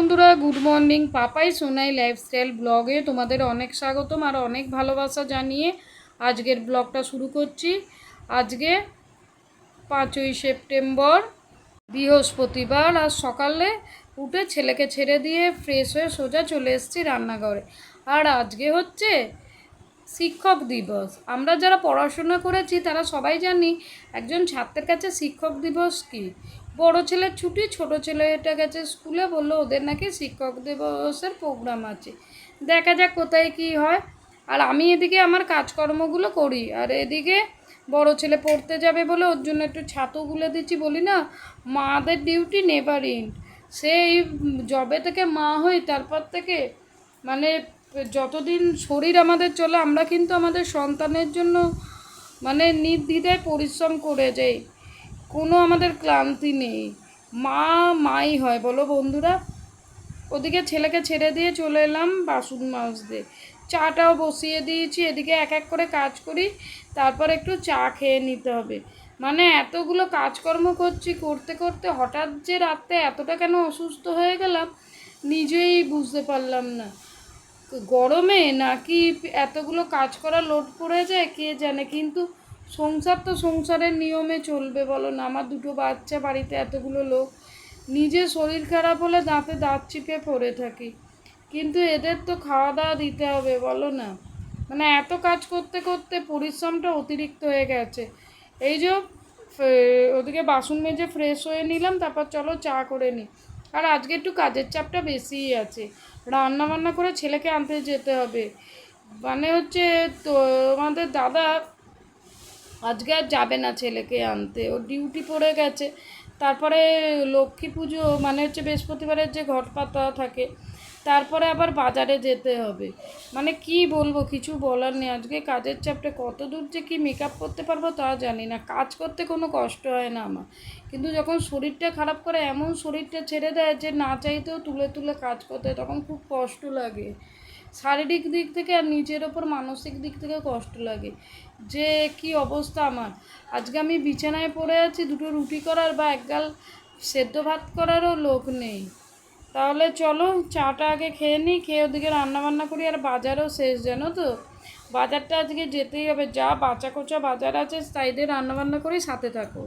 বন্ধুরা, good morning. Papai Sonai lifestyle ব্লগে তোমাদের অনেক স্বাগতম আর অনেক ভালোবাসা জানিয়ে আজকের ব্লগটা শুরু করছি। আজকে পাঁচই সেপ্টেম্বর, বৃহস্পতিবার, আর সকালে উঠে ছেলেকে ছেড়ে দিয়ে ফ্রেশ হয়ে সোজা চলে এসেছি রান্নাঘরে। আর আজকে হচ্ছে শিক্ষক দিবস। আমরা যারা পড়াশোনা করেছি, তারা সবাই জানি একজন ছাত্রের কাছে শিক্ষক দিবস কি? বড় ছেলের ছুটি, ছোট ছেলেটা গেছে স্কুলে, বলল ওদের নাকি শিক্ষক দিবসের প্রোগ্রাম আছে। দেখা যাক কোথায় কি হয়। আর আমি এদিকে আমার কাজকর্মগুলো করি, আর এদিকে বড় ছেলে পড়তে যাবে বলে ওর জন্য একটু ছাতু গুলে দিচ্ছি বলি না, মাদের ডিউটি নেভার ইন্ড সেই জবে থেকে মা হই তারপর থেকে মানে যতদিন শরীর আমাদের চলে, আমরা কিন্তু আমাদের সন্তানের জন্য মানে নির্দ্বিধায় পরিশ্রম করে যাই। কোনো আমাদের ক্লান্তি নেই। মা মাই হয়। বলো বন্ধুরা, ওদিকে ছেলেকে ছেড়ে দিয়ে চলে এলাম বাসন মাজতে। চাটাও বসিয়ে দিয়েছি, এদিকে এক এক করে কাজ করি, তারপর একটু চা খেয়ে নিতে হবে। মানে এতগুলো কাজকর্ম করছি, করতে করতে হঠাৎ যে রাত্রে এতটা কেন অসুস্থ হয়ে গেলাম, নিজেই বুঝতে পারলাম না। গরমে নাকি এতগুলো কাজ করা লোড পড়ে যায়, কে জানে? কিন্তু সংসার তো সংসারের নিয়মে চলবে, বলো না। আমার দুটো বাচ্চা, বাড়িতে এতগুলো লোক। নিজে শরীর খারাপ হলে দাঁতে দাঁত চিপে পড়ে থাকি। কিন্তু এদের তো খাওয়া দাওয়া দিতে হবে, বলো না। মানে এত কাজ করতে করতে পরিশ্রমটা অতিরিক্ত হয়ে গেছে। এই যে ওদিকে বাসন মেজে ফ্রেশ হয়ে নিলাম, তারপর চলো চা করে নিই আর আজকে একটু কাজের চাপটা বেশিই আছে। রান্না বান্না করে ছেলেকে আনতে যেতে হবে। মানে হচ্ছে, তো আমাদের দাদা আজকে আর যাবে না ছেলেকে আনতে। ও ডিউটি পড়ে গেছে। তারপরে লক্ষ্মী পুজো মানে হচ্ছে বৃহস্পতিবারের যে ঘটপাতা থাকে তারপরে আবার বাজারে যেতে হবে। মানে কি বলব, কিছু বলার নেই। আজকে কাজের চাপটা কত দূর যে কি মেকআপ করতে পারব তা জানি না। কাজ করতে কোনো কষ্ট হয় না আমার। কিন্তু যখন শরীরটা খারাপ করে, এমন শরীরটা ছেড়ে দেয় যে না চাইতেও তুলে তুলে কাজ করতে তখন খুব কষ্ট লাগে। শারীরিক দিক থেকে আর নিজের ওপর মানসিক দিক থেকে কষ্ট লাগে। যে কি অবস্থা আমার। আজকে আমি বিছানায় পড়ে আছি, দুটো রুটি করার বা একগাল সেদ্ধ ভাত করারও লোক নেই। তাহলে চলো চাটা আগে খেয়ে নিই খেয়ে ওদিকে রান্নাবান্না করি, আর বাজারও শেষ জানো তো। বাজারটা আজকে যেতেই হবে, যা বাঁচা কোচা বাজার আছে তাই দিয়ে রান্নাবান্না করি, সাথে থাকো।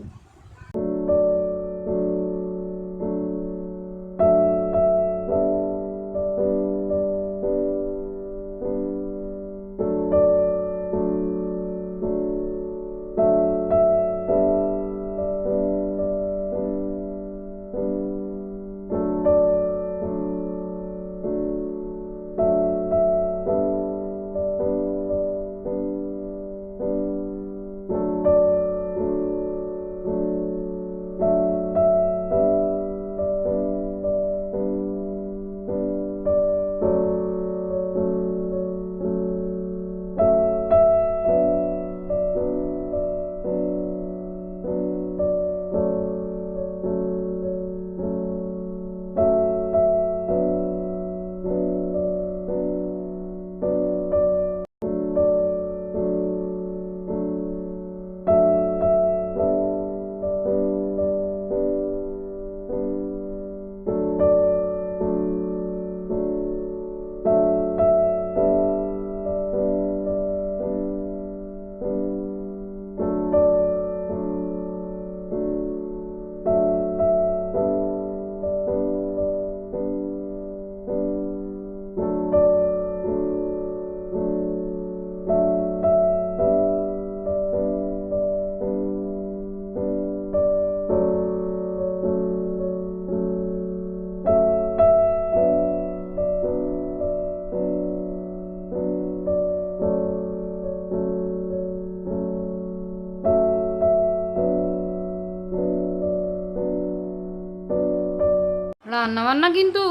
রান্নাবান্না কিন্তু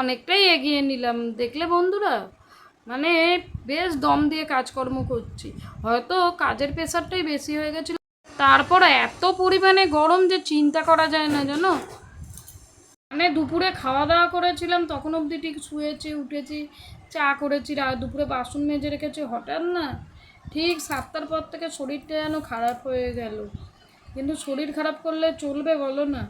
অনেকটাই এগিয়ে নিলাম। দেখলে বন্ধুরা মানে বেশ দম দিয়ে কাজকর্ম করছি। হয়তো কাজের প্রেশারটাই বেশি হয়ে গেছিল। তারপর এত পরিমাণে গরম যে চিন্তা করা যায় না, জানো? মানে দুপুরে খাওয়া দাওয়া করেছিলাম, তখন অবধি ঠিক শুয়েছি, উঠেছি, চা করেছি রাত দুপুরে বাসন মেজে রেখেছি, হঠাৎ না ঠিক সাতটার পর থেকে শরীরটা যেন খারাপ হয়ে গেল। কিন্তু শরীর খারাপ করলে চলবে বলো না।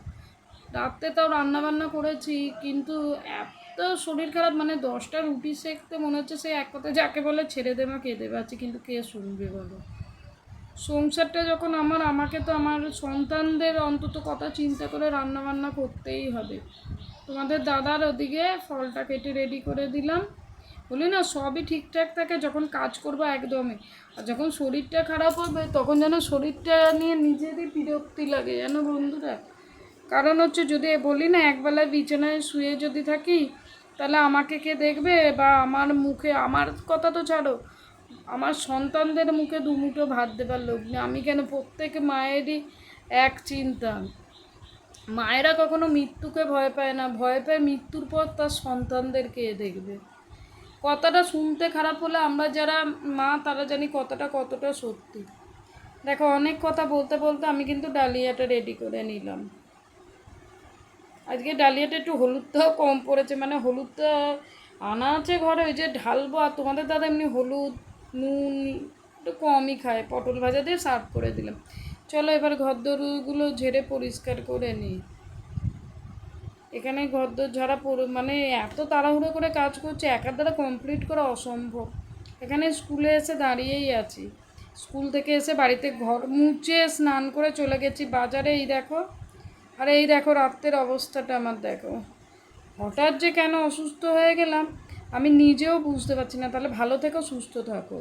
রাত্রে তাও রান্না বান্না করেছি, কিন্তু এত শরীর খারাপ মানে দশটা রুটি সেকতে মনে হচ্ছে সে এক কথা যাকে বলে ছেড়ে দে মা দেবে আছে কিন্তু কে শুনবে বলো? সংসারটা যখন আমার, আমাকে তো আমার সন্তানদের অন্তত কথা চিন্তা করে রান্না বান্না করতেই হবে। তোমাদের দাদার ওদিকে ফলটা কেটে রেডি করে দিলাম। বলি না, সবই ঠিকঠাক থাকে, যখন কাজ করব একদমই। আর যখন শরীরটা খারাপ হবে, তখন যেন শরীরটা নিয়ে নিজেরই বিরক্তি লাগে, জানো বন্ধুরা? কারণ হচ্ছে যদি বলি না, একবেলায় বিছানায় শুয়ে যদি থাকি, তাহলে আমাকে কে দেখবে বা আমার মুখে, আমার কথা তো ছাড়ো, আমার সন্তানদের মুখে দুমুঠো ভাত দেবার লোক নেই। আমি কেন প্রত্যেক মায়েরই এক চিন্তা। মায়েরা কখনো মৃত্যুকে ভয় পায় না, ভয় পায় মৃত্যুর পর তার সন্তানদের কে দেখবে? কথাটা শুনতে খারাপ হলে আমরা যারা মা, তারা জানি কথাটা কতটা সত্যি। দেখো, অনেক কথা বলতে বলতে আমি কিন্তু ডালিয়াটা রেডি করে নিলাম। আজকে ডালিয়াটা একটু হলুদটাও কম পড়েছে মানে হলুদটা আনা আছে ঘরে, ওই যে ঢালবো আর তোমাদের দাদা এমনি হলুদ, নুন একটু কমই খায়, পটল ভাজা দিয়ে সার্ভ করে দিলাম। চলো এবার ঘরদোরগুলো ঝেড়ে পরিষ্কার করে নিই এখানে ঘরদোর ঝাড়া মানে এত তাড়াহুড়ো করে কাজ করছে, একার দ্বারা কমপ্লিট করা অসম্ভব। এখানে স্কুলে এসে দাঁড়িয়েই আছি। স্কুল থেকে এসে বাড়িতে ঘর মুছে স্নান করে চলে গেছি। বাজারে এই দেখো আর এই দেখো রাত্রের অবস্থাটা আমার দেখো। হঠাৎ যে কেন অসুস্থ হয়ে গেলাম, আমি নিজেও বুঝতে পারছি না। তাহলে ভালো থেকো, সুস্থ থাকো।